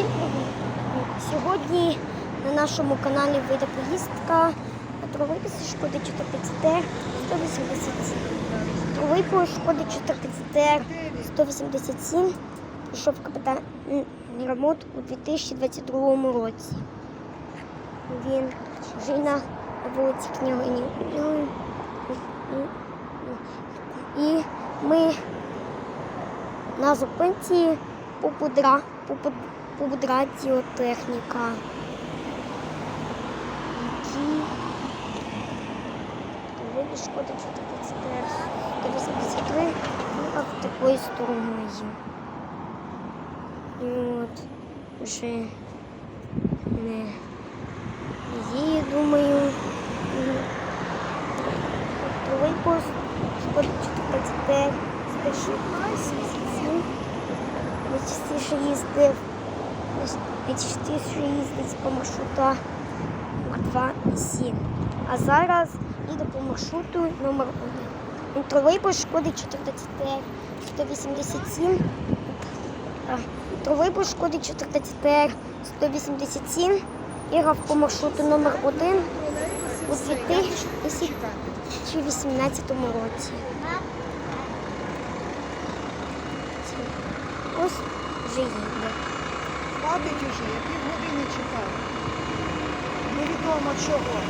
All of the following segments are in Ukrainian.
Всім привіт! Сьогодні на нашому каналі вийде поїздка на тролейбусі Шкоди 450 187. Тролейбус Шкоди 450 187 прийшов капітальний ремонт у 2022 році. Він вже на вулиці Княгині. І ми на зупинці Попудра, Попуд- Попудратіотехніка. Які вибір шкода 453 а в такою стороною. І от вже не її, думаю. Мгм. Тролейбус шкода 453 з першої класу. Найчастіше їздив, найчастіше їздить по маршруту номер 2 і 7. А зараз їду по маршруту номер 1. Тролейбус шкоди 14 187. А, Тролейбус шкоди 14 187. Їхав по маршруту номер 1 у 2018 році. Ось вже їде. Хватить уже, я півгодини чекаю. Невідомо чого.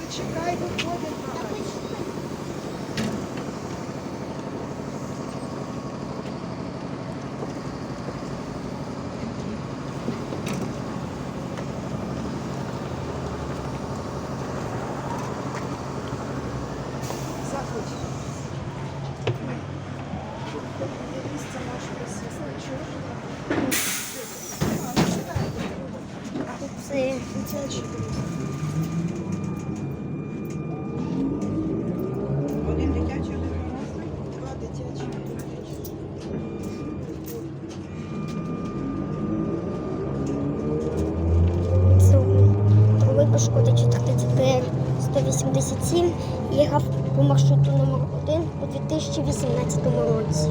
Зачекай, виходить Дитячий Один дитячий, один Два дитячі. це тролейбус шкоди 14 187. Їхав по маршруту номер 1 у 2018 році.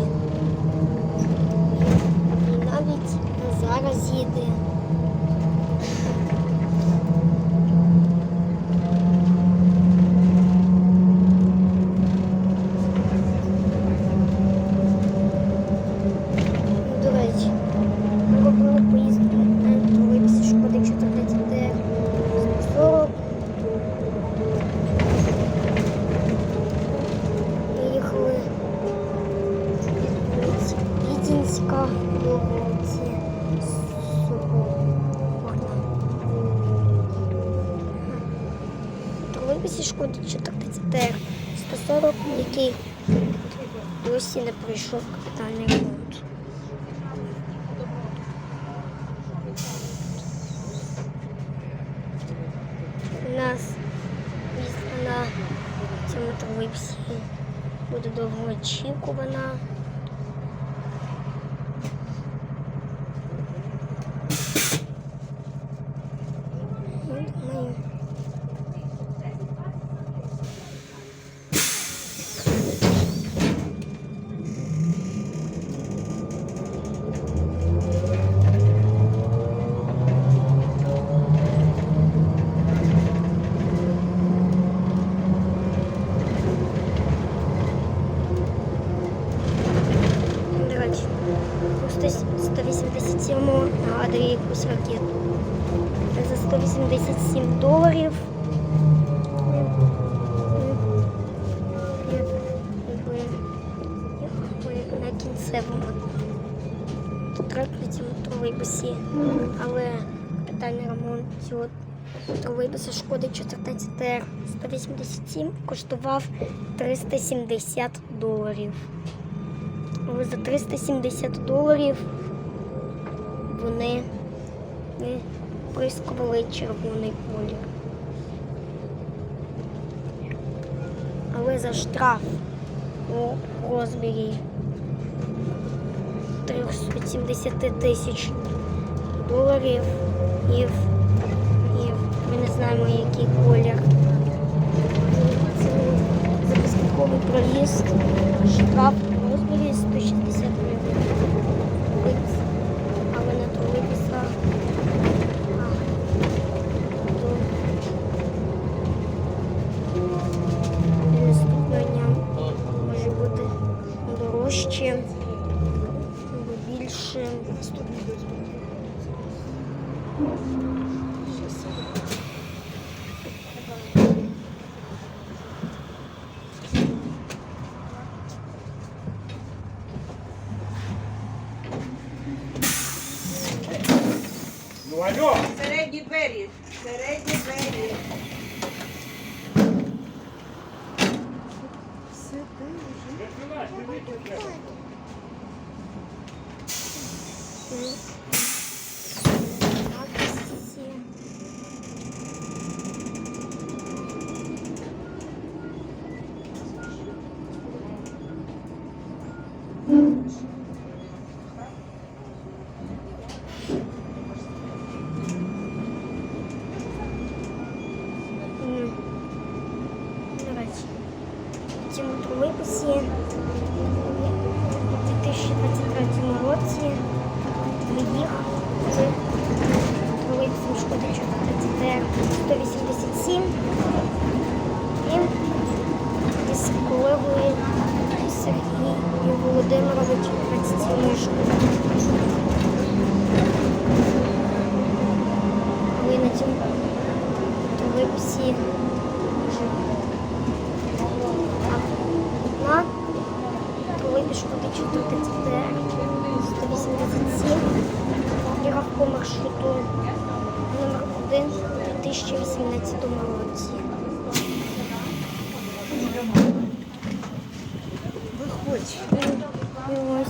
І навіть зараз їде. Вулиці Соборна. Тролейбусі Шкоди 14 140, який досі не пройшов капітальний ремонт. У нас їздка на цьому тролейбусі буде довго очікувана. Ну, думаю, До речі, у 187 нагадує якусь ракету. За 187 доларів. ми- ми- якби їхали на кінцевому третьому. Але капітальний ремонт цього тролейбуса шкоди 14 187 коштував 370 доларів. Але за 370 доларів вони не прискували червоний колір. Але за штраф у розмірі 3 470 тисяч доларів. І, в- і ми не знаємо, який колір. Це за безпековий проїзд. Штраф у розмірі 160 гривень. або більше. Ну алло! Середні двері. Середні двері. Все де вже? В цьому тролейбусі у 2023 році виїхали тролейбусом Шкода 14 187 і із колегою Сергій Володимирович 27 Шкода. Але на цьому тролейбусі вже одна тролейбус Шкода 14 187 їхав по маршруту номер 1 у 2018 році. Виходь. Ось,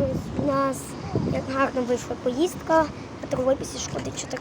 ось у нас як гарно вийшла поїздка по після Шкоди 14